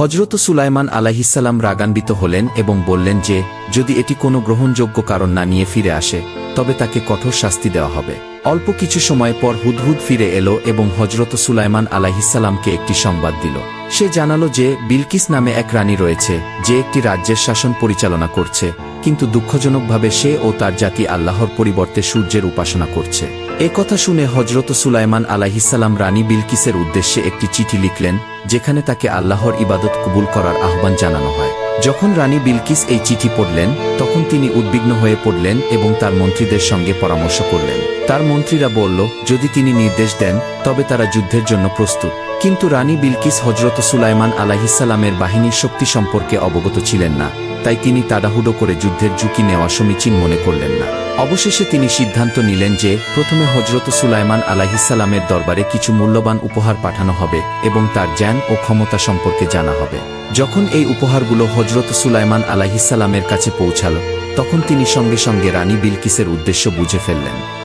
হজরত সুলাইমান আলাহিসাল্লাম রাগান্বিত হলেন এবং বললেন যে, যদি এটি কোনো গ্রহণযোগ্য কারণ না নিয়ে ফিরে আসে, তবে তাকে কঠোর শাস্তি দেওয়া হবে। অল্প কিছু সময় পর হুদহুদ ফিরে এলো এবং হজরত সুলাইমান আলাহিসাল্লামকে একটি সংবাদ দিল। সে জানালো যে, বিলকিস নামে এক রানী রয়েছে, যে একটি রাজ্যের শাসন পরিচালনা করছে, কিন্তু দুঃখজনকভাবে সে ও তার জাতি আল্লাহর পরিবর্তে সূর্যের উপাসনা করছে। এ কথা শুনে হজরত সুলাইমান আলাহিসাল্লাম রানী বিলকিসের উদ্দেশ্যে একটি চিঠি লিখলেন, যেখানে তাকে আল্লাহর ইবাদত কবুল করার আহ্বান জানানো হয়। যখন রানী বিলকিস এই চিঠি পড়লেন, তখন তিনি উদ্বিগ্ন হয়ে পড়লেন এবং তার মন্ত্রীদের সঙ্গে পরামর্শ করলেন। তার মন্ত্রীরা বলল, যদি তিনি নির্দেশ দেন, তবে তারা যুদ্ধের জন্য প্রস্তুত। কিন্তু রানী বিলকিস হজরত সুলাইমান আলাহিসাল্লামের বাহিনীর শক্তি সম্পর্কে অবগত ছিলেন না। তাই তিনি তাড়াহুড়ো করে যুদ্ধের ঝুঁকি নেওয়া সমীচীন মনে করলেন না। অবশেষে তিনি সিদ্ধান্ত নিলেন যে, প্রথমে হজরত সুলাইমান আলাহিসাল্লামের দরবারে কিছু মূল্যবান উপহার পাঠানো হবে এবং তার জ্ঞান ও ক্ষমতা সম্পর্কে জানা হবে। যখন এই উপহারগুলো হজরত সুলাইমান আলাহিসাল্লামের কাছে পৌঁছাল, তখন তিনি সঙ্গে সঙ্গে রানী বিলকিসের উদ্দেশ্য বুঝে ফেললেন।